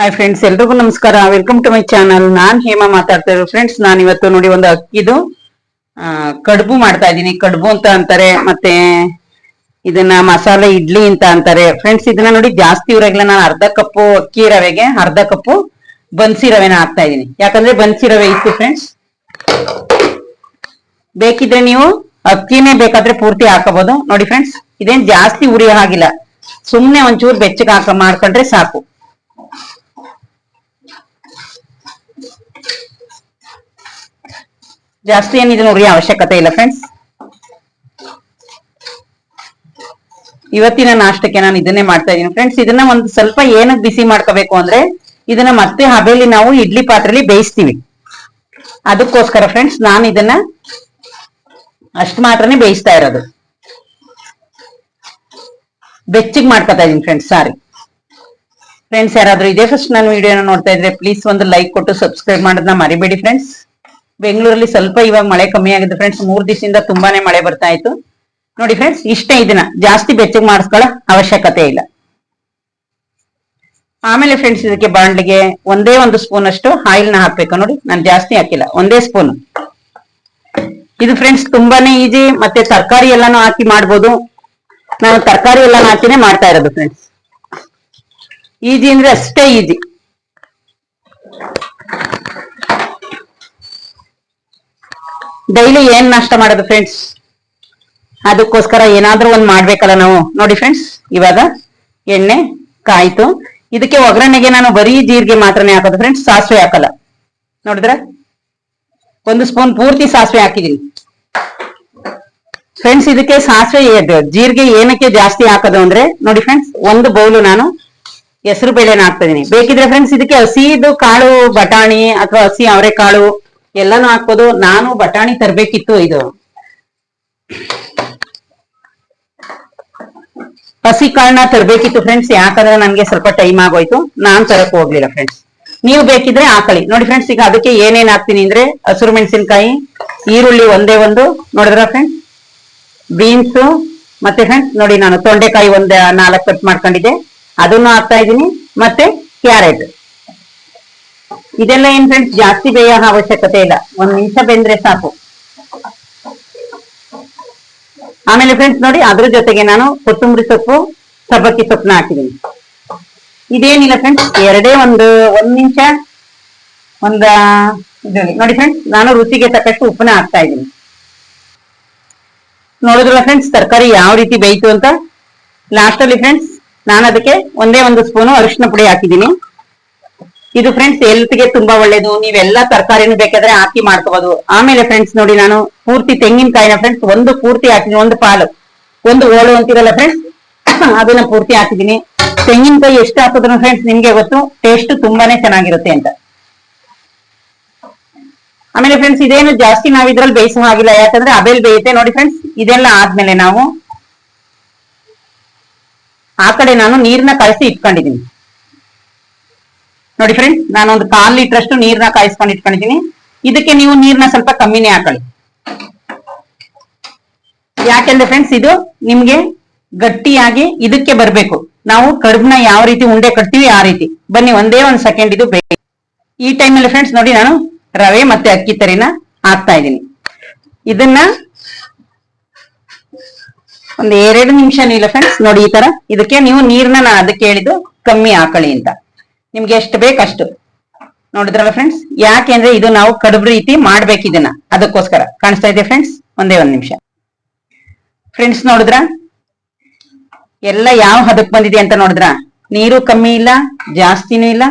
Hi friends ಎಲ್ರಿಗೂ ನಮಸ್ಕಾರ. Welcome to my channel ನಾನ್ ಹೇಮಾ ಮಾತಾಡ್ತಾ ಇರೋದು. ಫ್ರೆಂಡ್ಸ್ ನಾನು ಇವತ್ತು ನೋಡಿ ಒಂದು ಅಕ್ಕಿದು ಕಡುಬು ಮಾಡ್ತಾ ಇದ್ದೀನಿ. ಕಡುಬು ಅಂತ ಅಂತಾರೆ, ಮತ್ತೆ ಇದನ್ನ ಮಸಾಲೆ ಇಡ್ಲಿ ಅಂತ ಅಂತಾರೆ. ಫ್ರೆಂಡ್ಸ್ ಇದನ್ನ ನೋಡಿ ಜಾಸ್ತಿ ಊರಾಗಿಲ್ಲ ನಾನು ಅರ್ಧ ಕಪ್ಪು ಅಕ್ಕಿ ರವೆಗೆ, ಅರ್ಧ ಕಪ್ಪು ಬನ್ಸಿ ರವೆನ ಹಾಕ್ತಾ ಇದ್ದೀನಿ. ಯಾಕಂದ್ರೆ ಬನ್ಸಿ ರವೆ ಇತ್ತು ಫ್ರೆಂಡ್ಸ್ ಬೇಕಿದ್ರೆ ನೀವು ಅಕ್ಕಿನೇ ಬೇಕಾದ್ರೆ ಪೂರ್ತಿ ಹಾಕಬಹುದು. ನೋಡಿ ಫ್ರೆಂಡ್ಸ್ ಇದೇನ್ ಜಾಸ್ತಿ ಉರಿ ಹಾಗಿಲ್ಲ. ಸುಮ್ನೆ ಒಂಚೂರು ಬೆಚ್ಚಗೆ ಹಾಕ ಮಾಡ್ಕೊಂಡ್ರೆ ಸಾಕು. ಜಾಸ್ತಿ ಏನ್ ಇದನ್ನ ಉರಿಯೋ ಅವಶ್ಯಕತೆ ಇಲ್ಲ ಫ್ರೆಂಡ್ಸ್ ಇವತ್ತಿನ ನಾಷ್ಟಕ್ಕೆ ನಾನು ಇದನ್ನೇ ಮಾಡ್ತಾ ಇದ್ದೀನಿ ಫ್ರೆಂಡ್ಸ್ ಇದನ್ನ ಒಂದು ಸ್ವಲ್ಪ ಏನಕ್ಕೆ ಬಿಸಿ ಮಾಡ್ಕೋಬೇಕು ಅಂದ್ರೆ, ಇದನ್ನ ಮತ್ತೆ ಹಬೇಲಿ ನಾವು ಇಡ್ಲಿ ಪಾತ್ರೆಲಿ ಬೇಯಿಸ್ತೀವಿ. ಅದಕ್ಕೋಸ್ಕರ ಫ್ರೆಂಡ್ಸ್ ನಾನು ಇದನ್ನ ಅಷ್ಟು ಮಾತ್ರನೇ ಬೇಯಿಸ್ತಾ ಇರೋದು. ಬೆಚ್ಚಿಗೆ ಮಾಡ್ಕೊತಾ ಇದೀನಿ ಫ್ರೆಂಡ್ಸ್ ಸಾರಿ. ಫ್ರೆಂಡ್ಸ್ ಯಾರಾದ್ರೂ ಇದೇ ಫಸ್ಟ್ ನಾನು ವಿಡಿಯೋನ ನೋಡ್ತಾ ಇದ್ರೆ ಪ್ಲೀಸ್ ಒಂದು ಲೈಕ್ ಕೊಟ್ಟು ಸಬ್ಸ್ಕ್ರೈಬ್ ಮಾಡೋದನ್ನ ಮರಿಬೇಡಿ ಫ್ರೆಂಡ್ಸ್ ಬೆಂಗಳೂರಲ್ಲಿ ಸ್ವಲ್ಪ ಇವಾಗ ಮಳೆ ಕಮ್ಮಿ ಆಗಿದೆ ಫ್ರೆಂಡ್ಸ್ ಮೂರ್ ದಿವಸದಿಂದ ತುಂಬಾನೇ ಮಳೆ ಬರ್ತಾ ಇತ್ತು. ನೋಡಿ ಫ್ರೆಂಡ್ಸ್ ಇಷ್ಟೇ ಇದನ್ನ ಜಾಸ್ತಿ ಬೆಚ್ಚಗ್ ಮಾಡಿಸ್ಕೊಳ್ಳೋ ಅವಶ್ಯಕತೆ ಇಲ್ಲ. ಆಮೇಲೆ ಫ್ರೆಂಡ್ಸ್ ಇದಕ್ಕೆ ಬಾಂಡ್ಲಿಗೆ ಒಂದೇ ಒಂದು ಸ್ಪೂನ್ ಅಷ್ಟು ಆಯಿಲ್ನ ಹಾಕ್ಬೇಕು. ನೋಡಿ, ನಾನು ಜಾಸ್ತಿ ಹಾಕಿಲ್ಲ. ಒಂದೇ ಸ್ಪೂನ್ ಇದು ಫ್ರೆಂಡ್ಸ್ ತುಂಬಾನೇ ಈಜಿ ಮತ್ತೆ ತರಕಾರಿ ಎಲ್ಲಾನು ಹಾಕಿ ಮಾಡ್ಬೋದು. ನಾನು ತರಕಾರಿ ಎಲ್ಲಾನು ಹಾಕಿನೇ ಮಾಡ್ತಾ ಇರೋದು ಫ್ರೆಂಡ್ಸ್ ಈಜಿ ಅಂದ್ರೆ ಅಷ್ಟೇ ಈಜಿ ಡೈಲಿ ಏನ್ ನಾಷ್ಟ ಮಾಡೋದು ಫ್ರೆಂಡ್ಸ್ ಅದಕ್ಕೋಸ್ಕರ ಏನಾದ್ರೂ ಒಂದ್ ಮಾಡ್ಬೇಕಲ್ಲ ನಾವು. ನೋಡಿ ಫ್ರೆಂಡ್ಸ್ ಇವಾಗ ಎಣ್ಣೆ, ಕಾಯ್ತು. ಇದಕ್ಕೆ ಒಗ್ಗರಣೆಗೆ ನಾನು ಬರೀ ಜೀರಿಗೆ ಮಾತ್ರನೇ ಹಾಕೋದು ಫ್ರೆಂಡ್ಸ್ ಸಾಸಿವೆ ಹಾಕಲ್ಲ. ನೋಡಿದ್ರ? ಒಂದು ಸ್ಪೂನ್ ಪೂರ್ತಿ ಸಾಸಿವೆ ಹಾಕಿದೀನಿ ಫ್ರೆಂಡ್ಸ್ ಇದಕ್ಕೆ ಸಾಸಿವೆ ಜೀರಿಗೆ ಏನಕ್ಕೆ ಜಾಸ್ತಿ ಹಾಕೋದು ಅಂದ್ರೆ, ನೋಡಿ ಫ್ರೆಂಡ್ಸ್ ಒಂದು ಬೌಲು ನಾನು ಹೆಸರು ಬೇಳೆನ ಹಾಕ್ತಾ ಬೇಕಿದ್ರೆ ಫ್ರೆಂಡ್ಸ್ ಇದಕ್ಕೆ ಹಸಿದು ಕಾಳು, ಬಟಾಣಿ ಅಥವಾ ಹಸಿ ಅವರೆಕಾಳು ಎಲ್ಲಾನು ಹಾಕ್ಬೋದು. ನಾನು ಬಟಾಣಿ ತರ್ಬೇಕಿತ್ತು ಇದು. ಹಸಿ ಕಾಳನ್ನ ತರ್ಬೇಕಿತ್ತು ಫ್ರೆಂಡ್ಸ್ ಯಾಕಂದ್ರೆ ನನ್ಗೆ ಸ್ವಲ್ಪ ಟೈಮ್ ಆಗೋಯ್ತು. ನಾನ್ ತರಕ್ ಹೋಗ್ಲಿಲ್ಲ ಫ್ರೆಂಡ್ಸ್ ನೀವು ಬೇಕಿದ್ರೆ ಹಾಕಳಿ. ನೋಡಿ ಫ್ರೆಂಡ್ಸ್ ಈಗ ಅದಕ್ಕೆ ಏನೇನ್ ಹಾಕ್ತೀನಿ ಅಂದ್ರೆ ಹಸಿರು ಮೆಣಸಿನ್ಕಾಯಿ, ಈರುಳ್ಳಿ ಒಂದೇ ಒಂದು. ನೋಡಿದ್ರ ಫ್ರೆಂಡ್ಸ್ ಬೀನ್ಸ್ ಮತ್ತೆ ಫ್ರೆಂಡ್ಸ್ ನೋಡಿ ನಾನು ತೊಂಡೆಕಾಯಿ ಒಂದ್ ನಾಲ್ಕು ಕಟ್ ಮಾಡ್ಕೊಂಡಿದ್ದೆ. ಅದನ್ನು ಹಾಕ್ತಾ ಇದ್ದೀನಿ. ಮತ್ತೆ ಕ್ಯಾರೆಟ್ ಇದೆಲ್ಲ ಏನ್ ಫ್ರೆಂಡ್ಸ್ ಜಾಸ್ತಿ ಬೇಯೋ ಅವಶ್ಯಕತೆ ಇಲ್ಲ. ಒಂದ್ ನಿಮಿಷ ಬೆಂದ್ರೆ ಸಾಕು. ಆಮೇಲೆ ಫ್ರೆಂಡ್ಸ್ ನೋಡಿ, ಅದ್ರ ಜೊತೆಗೆ ನಾನು ಕೊತ್ತಂಬರಿ ಸೊಪ್ಪು, ಸಬ್ಬಕ್ಕಿ ಸೊಪ್ಪನ್ನ ಹಾಕಿದ್ದೀನಿ ಇದೇನಿಲ್ಲ ಫ್ರೆಂಡ್ಸ್ ಎರಡೇ ಒಂದು, ಒಂದ್ ನಿಮಿಷ. ಒಂದ, ನೋಡಿ ಫ್ರೆಂಡ್ಸ್ ನಾನು ರುಚಿಗೆ ತಕ್ಕಷ್ಟು ಉಪ್ಪನ್ನ ಹಾಕ್ತಾ ಇದ್ದೀನಿ. ನೋಡಿದ್ರಲ್ಲ ಫ್ರೆಂಡ್ಸ್ ತರಕಾರಿ ಯಾವ ರೀತಿ ಬೇಯಿತು ಅಂತ? ಲಾಸ್ಟ್ ಅಲ್ಲಿ ಫ್ರೆಂಡ್ಸ್ ನಾನು ಅದಕ್ಕೆ ಒಂದೇ ಒಂದು ಸ್ಪೂನು ಅರಿಶಿನ ಪುಡಿ ಹಾಕಿದ್ದೀನಿ ಇದು ಫ್ರೆಂಡ್ಸ್ ಹೆಲ್ತ್ಗೆ ತುಂಬಾ ಒಳ್ಳೇದು. ನೀವೆಲ್ಲ ತರಕಾರಿನೂ ಬೇಕಾದ್ರೆ ಹಾಕಿ ಮಾಡ್ಕೋಬಹುದು ಆಮೇಲೆ ಫ್ರೆಂಡ್ಸ್ ನೋಡಿ ನಾನು ಪೂರ್ತಿ ತೆಂಗಿನಕಾಯಿನ ಫ್ರೆಂಡ್ಸ್ ಒಂದು ಪೂರ್ತಿ ಹಾಕಿದೀನಿ, ಒಂದು ಪಾಲು. ಒಂದು ಓಳು ಅಂತಿರಲ್ಲ ಫ್ರೆಂಡ್ಸ್ ಅದನ್ನ ಪೂರ್ತಿ ಹಾಕಿದೀನಿ. ತೆಂಗಿನಕಾಯಿ ಎಷ್ಟು ಹಾಕಿದ್ರು ಫ್ರೆಂಡ್ಸ್ ನಿಮ್ಗೆ ಗೊತ್ತು? ಟೇಸ್ಟ್ ತುಂಬಾನೇ ಚೆನ್ನಾಗಿರುತ್ತೆ ಅಂತ. ಆಮೇಲೆ ಫ್ರೆಂಡ್ಸ್ ಇದೇನು ಜಾಸ್ತಿ ನಾವ್ ಇದ್ರಲ್ಲಿ ಬೇಯಿಸೋ ಹಾಗಿಲ್ಲ. ಯಾಕಂದ್ರೆ ಅಬೇಲ್ ಬೇಯುತ್ತೆ. ನೋಡಿ ಫ್ರೆಂಡ್ಸ್ ಇದೆಲ್ಲ ಆದ್ಮೇಲೆ ನಾವು ಆ ಕಡೆ ನಾನು ನೀರ್ನ ಕಾಯಿಸಿ ಇಟ್ಕೊಂಡಿದ್ದೀನಿ ನೋಡಿ ಫ್ರೆಂಡ್ಸ್ ನಾನು ಒಂದು ಕಾಲ್ ಲೀಟರ್ ಅಷ್ಟು ನೀರ್ನ ಕಾಯಿಸ್ಕೊಂಡು ಇಟ್ಕೊಂಡಿದ್ದೀನಿ. ಇದಕ್ಕೆ ನೀವು ನೀರ್ನ ಸ್ವಲ್ಪ ಕಮ್ಮಿನೇ ಹಾಕೊಳ್ಳಿ. ಯಾಕೆಂದ್ರೆ ಫ್ರೆಂಡ್ಸ್ ಇದು ನಿಮ್ಗೆ ಗಟ್ಟಿಯಾಗಿ ಇದಕ್ಕೆ ಬರ್ಬೇಕು. ನಾವು ಕರ್ಬ್ನ ಯಾವ ರೀತಿ ಉಂಡೆ ಕಟ್ತೀವಿ ಆ ರೀತಿ. ಬನ್ನಿ, ಒಂದೇ ಒಂದ್ ಸೆಕೆಂಡ್ ಇದು ಬೇಕು ಈ ಟೈಮಲ್ಲಿ ಫ್ರೆಂಡ್ಸ್ ನೋಡಿ ನಾನು ರವೆ ಮತ್ತೆ ಅಕ್ಕಿ ತರಿನ ಹಾಕ್ತಾ ಇದ್ದೀನಿ. ಇದನ್ನ ಒಂದ್ ಎರಡು ನಿಮಿಷ ಇಲ್ಲ ಫ್ರೆಂಡ್ಸ್ ನೋಡಿ ಈ ತರ. ಇದಕ್ಕೆ ನೀವು ನೀರ್ನ ನಾ ಅದಕ್ಕೆ ಹೇಳಿದ್ದು ಕಮ್ಮಿ ಹಾಕೊಳ್ಳಿ ಅಂತ. ನಿಮ್ಗೆ ಎಷ್ಟು ಬೇಕಷ್ಟು? ನೋಡಿದ್ರಲ್ಲ ಫ್ರೆಂಡ್ಸ್ ಯಾಕೆಂದ್ರೆ ಇದು ನಾವು ಕಡುಬು ರೀತಿ ಮಾಡ್ಬೇಕು ಇದನ್ನ. ಅದಕ್ಕೋಸ್ಕರ. ಕಾಣಿಸ್ತಾ ಇದೆ ಫ್ರೆಂಡ್ಸ್ ಒಂದೇ ಒಂದ್ ನಿಮಿಷ. ಫ್ರೆಂಡ್ಸ್ ನೋಡಿದ್ರ? ಎಲ್ಲ ಯಾವ ಹದಕ್ ಬಂದಿದೆ ಅಂತ ನೋಡಿದ್ರ? ನೀರು ಕಮ್ಮಿ ಇಲ್ಲ, ಜಾಸ್ತಿನೂ ಇಲ್ಲ.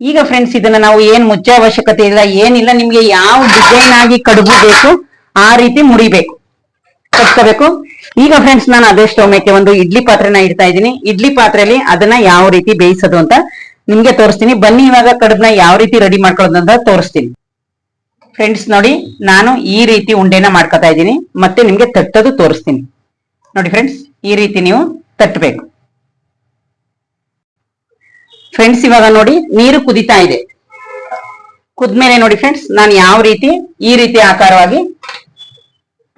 ಈಗ ಫ್ರೆಂಡ್ಸ್ ಇದನ್ನ ನಾವು ಏನ್ ಮುಚ್ಚ ಅವಶ್ಯಕತೆ ಇಲ್ಲ, ಏನಿಲ್ಲ, ನಿಮ್ಗೆ ಯಾವ ಡಿಸೈನ್ ಆಗಿ ಕಡುಬು ಬೇಕು, ಆ ರೀತಿ ಮುರಿಬೇಕು ಕಟ್ಕೋಬೇಕು ಈಗ ಫ್ರೆಂಡ್ಸ್ ನಾನು ಅದೇ ಸ್ಟೋಮೇಕೆ ಒಂದು ಇಡ್ಲಿ ಪಾತ್ರೆನ ಇಡ್ತಾ ಇದ್ದೀನಿ. ಇಡ್ಲಿ ಪಾತ್ರೆಯಲ್ಲಿ ಅದನ್ನ ಯಾವ ರೀತಿ ಬೇಯಿಸೋದು ಅಂತ ನಿಮ್ಗೆ ತೋರಿಸ್ತೀನಿ. ಬನ್ನಿ ಇವಾಗ ಕಡದ್ನ ಯಾವ ರೀತಿ ರೆಡಿ ಮಾಡ್ಕೊಳ್ಳೋದಂತ ತೋರಿಸ್ತೀನಿ. ಫ್ರೆಂಡ್ಸ್ ನೋಡಿ, ನಾನು ಈ ರೀತಿ ಉಂಡೆನ ಮಾಡ್ಕೊತಾ ಇದ್ದೀನಿ. ಮತ್ತೆ ನಿಮ್ಗೆ ತಟ್ಟೋದು ತೋರಿಸ್ತೀನಿ. ನೋಡಿ ಫ್ರೆಂಡ್ಸ್ ಈ ರೀತಿ ನೀವು ತಟ್ಟಬೇಕು. ಫ್ರೆಂಡ್ಸ್ ಇವಾಗ ನೋಡಿ, ನೀರು ಕುದಿತಾ ಇದೆ. ಕುದ್ಮೇಲೆ ನೋಡಿ ಫ್ರೆಂಡ್ಸ್ ನಾನು ಯಾವ ರೀತಿ, ಈ ರೀತಿ ಆಕಾರವಾಗಿ,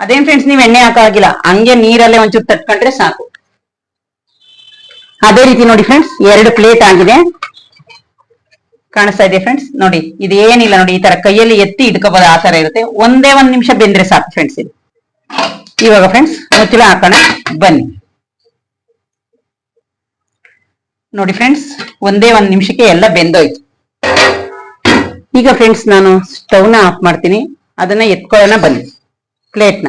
ಅದೇನ್ ಫ್ರೆಂಡ್ಸ್ ನೀವು ಎಣ್ಣೆ ಹಾಕಾಗಿಲ್ಲ ಹಂಗೆ ನೀರಲ್ಲೇ ಒಂಚೂರು ತಟ್ಕೊಂಡ್ರೆ ಸಾಕು. ಅದೇ ರೀತಿ ನೋಡಿ ಫ್ರೆಂಡ್ಸ್ ಎರಡು ಪ್ಲೇಟ್ ಆಗಿದೆ. ಕಾಣಿಸ್ತಾ ಇದೆ ಫ್ರೆಂಡ್ಸ್ ನೋಡಿ, ಇದು ಏನಿಲ್ಲ ನೋಡಿ, ಈ ತರ ಕೈಯಲ್ಲಿ ಎತ್ತಿ ಇಟ್ಕೋಬಹುದು ಆ ತರ ಇರುತ್ತೆ. ಒಂದೇ ಒಂದ್ ನಿಮಿಷ ಬೆಂದ್ರೆ ಸಾಕು ಫ್ರೆಂಡ್ಸ್ ಇದು. ಇವಾಗ ಫ್ರೆಂಡ್ಸ್ ಮುಚ್ಚಳ ಹಾಕೋಣ. ಬನ್ನಿ. ನೋಡಿ ಫ್ರೆಂಡ್ಸ್ ಒಂದೇ ಒಂದ್ ನಿಮಿಷಕ್ಕೆ ಎಲ್ಲ ಬೆಂದೋಯ್ತು. ಈಗ ಫ್ರೆಂಡ್ಸ್ ನಾನು ಸ್ಟವ್ನ ಆಫ್ ಮಾಡ್ತೀನಿ. ಅದನ್ನ ಎತ್ಕೊಳ್ಳೋಣ, ಬನ್ನಿ. ಪ್ಲೇಟ್ನ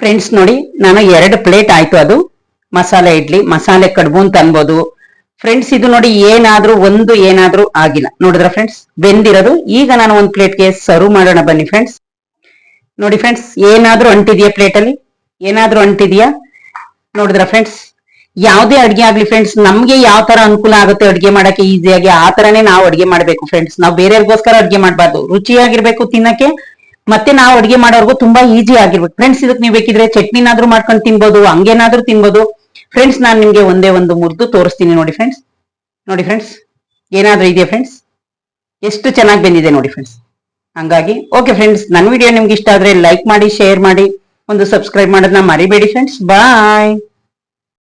ಫ್ರೆಂಡ್ಸ್ ನೋಡಿ, ನಾನು ಎರಡು ಪ್ಲೇಟ್ ಆಯ್ತು ಅದು. ಮಸಾಲೆ, ಇಡ್ಲಿ, ಮಸಾಲೆ ಕಡುಬು ಅಂತ ಅನ್ಬೋದು. ಫ್ರೆಂಡ್ಸ್ ಇದು ನೋಡಿ ಏನಾದ್ರೂ ಒಂದು ಏನಾದ್ರೂ ಆಗಿಲ್ಲ. ನೋಡಿದ್ರ ಫ್ರೆಂಡ್ಸ್ ಬೆಂದಿರೋದು. ಈಗ ನಾನು ಒಂದು ಪ್ಲೇಟ್ಗೆ ಸರ್ವ್ ಮಾಡೋಣ ಬನ್ನಿ ಫ್ರೆಂಡ್ಸ್ ನೋಡಿ ಫ್ರೆಂಡ್ಸ್ ಏನಾದ್ರೂ ಅಂಟಿದ್ಯಾ ಪ್ಲೇಟ್ ಅಲ್ಲಿ? ಏನಾದ್ರೂ ಅಂಟಿದ್ಯಾ? ನೋಡಿದ್ರ ಫ್ರೆಂಡ್ಸ್ ಯಾವ್ದೇ ಅಡ್ಗೆ ಆಗ್ಲಿ ಫ್ರೆಂಡ್ಸ್ ನಮ್ಗೆ ಯಾವ ತರ ಅನುಕೂಲ ಆಗುತ್ತೆ ಅಡ್ಗೆ ಮಾಡಕ್ಕೆ ಈಸಿಯಾಗಿ ಆ ತರನೇ ನಾವು ಅಡ್ಗೆ ಮಾಡ್ಬೇಕು ಫ್ರೆಂಡ್ಸ್ ನಾವು ಬೇರೆಯವ್ರಿಗೋಸ್ಕರ ಅಡ್ಗೆ ಮಾಡಬಾರ್ದು. ರುಚಿಯಾಗಿರ್ಬೇಕು ತಿನ್ನಕ್ಕೆ, ಮತ್ತೆ ನಾವು ಅಡ್ಗೆ ಮಾಡೋರ್ಗು ತುಂಬಾ ಈಸಿ ಆಗಿರ್ಬೇಕು. ಫ್ರೆಂಡ್ಸ್ ಇದಕ್ಕೆ ನೀವು ಬೇಕಿದ್ರೆ ಚಟ್ನಿನಾದ್ರೂ ಮಾಡ್ಕೊಂಡು ತಿನ್ಬೋದು, ಹಂಗೇನಾದ್ರೂ ತಿನ್ಬೋದು. ಫ್ರೆಂಡ್ಸ್ ನಾನು ನಿಮಗೆ ಒಂದೇ ಒಂದು ಮುರಿದು ತೋರಿಸ್ತೀನಿ ನೋಡಿ ಫ್ರೆಂಡ್ಸ್ ನೋಡಿ ಫ್ರೆಂಡ್ಸ್ ಏನಾದರೂ ಇದೆಯಾ ಫ್ರೆಂಡ್ಸ್ ಎಷ್ಟು ಚೆನ್ನಾಗಿ ಬಂದಿದೆ ನೋಡಿ ಫ್ರೆಂಡ್ಸ್ ಹಂಗಾಗಿ ಓಕೆ ಫ್ರೆಂಡ್ಸ್ ನನ್ನ ವಿಡಿಯೋ ನಿಮ್ಗೆ ಇಷ್ಟ ಆದ್ರೆ ಲೈಕ್ ಮಾಡಿ ಶೇರ್ ಮಾಡಿ, ಒಂದು ಸಬ್ಸ್ಕ್ರೈಬ್ ಮಾಡೋದನ್ನ ಮರಿಬೇಡಿ ಫ್ರೆಂಡ್ಸ್ ಬಾಯ್